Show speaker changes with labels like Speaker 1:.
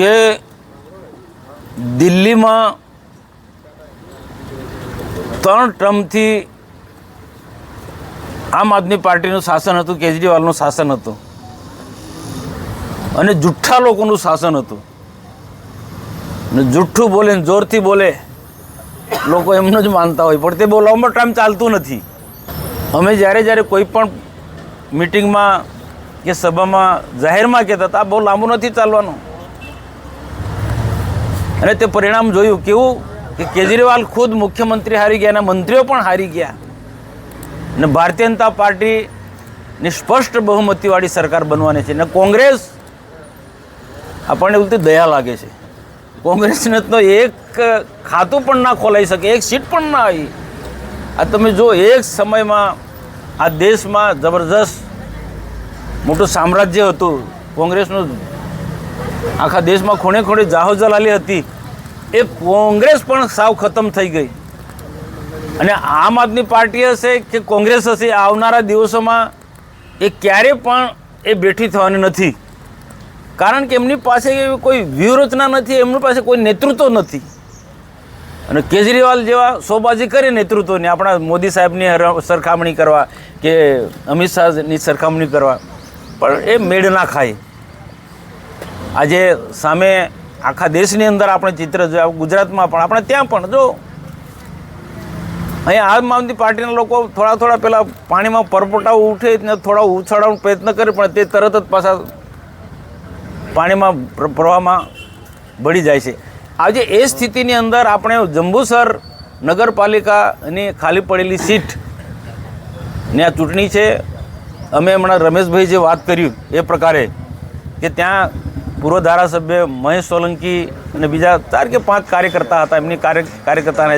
Speaker 1: કે દિલ્હીમાં ત્રણ ટર્મથી આમ આદમી પાર્ટીનું શાસન હતું, કેજરીવાલનું શાસન હતું અને જુઠ્ઠા લોકોનું શાસન હતું. ને જુઠ્ઠું બોલે ને જોરથી બોલે, લોકો એમનું જ માનતા હોય, પણ તે લાંબો ટાઈમ ચાલતું નથી. અમે જ્યારે જ્યારે કોઈ પણ મિટિંગમાં કે સભામાં જાહેરમાં કહેતા હતા, આ બહુ લાંબુ નથી ચાલવાનું. અને તે પરિણામ જોયું કેવું કે કેજરીવાલ ખુદ મુખ્યમંત્રી હારી ગયા અને મંત્રીઓ પણ હારી ગયા. ને ભારતીય જનતા પાર્ટીની સ્પષ્ટ બહુમતીવાળી સરકાર બનવાની છે. ને કોંગ્રેસ આપણને ઉલટી દયા લાગે છે. કોંગ્રેસને તો એક ખાતું પણ ના ખોલાઈ શકે, એક સીટ પણ ના આવી. આ તમે જો એક સમયમાં આ દેશમાં જબરજસ્ત મોટું સામ્રાજ્ય હતું. કોંગ્રેસનું આખા દેશમાં ખૂણે ખૂણે જાહો જલાલી હતી. એ કોંગ્રેસ પણ સાવ ખતમ થઈ ગઈ. અને આમ આદમી પાર્ટી હશે કે કોંગ્રેસ હશે આવનારા દિવસોમાં એ ક્યારે પણ એ બેઠી થવાની નથી. કારણ કે એમની પાસે કોઈ વ્યૂહરચના નથી, એમની પાસે કોઈ નેતૃત્વ નથી. અને કેજરીવાલ જેવા સોબાજી કરે નેતૃત્વની, આપણા મોદી સાહેબની સરખામણી કરવા કે અમિત શાહની સરખામણી કરવા. પણ એ મેળ ના ખાય. આજે સામે આખા દેશની અંદર આપણે ચિત્ર જોયા, ગુજરાતમાં પણ, આપણે ત્યાં પણ, જો. અહીંયા આમ આદમી પાર્ટીના લોકો થોડા થોડા પહેલાં પાણીમાં પરપોટા ઉઠે ને થોડા ઉછાળવાનો પ્રયત્ન કરે, પણ તે તરત જ પાછા પાણીમાં પ્રવાહમાં ભળી જાય છે. આજે એ સ્થિતિની અંદર આપણે જંબુસર નગરપાલિકાની ખાલી પડેલી સીટ, ને આ ચૂંટણી છે. અમે હમણાં રમેશભાઈ જે વાત કર્યું એ પ્રકારે, કે ત્યાં પૂર્વ ધારાસભ્ય મહેશ સોલંકી અને બીજા ચાર કે પાંચ કાર્યકર્તા હતા. એમની કાર્ય કાર્યકર્તાને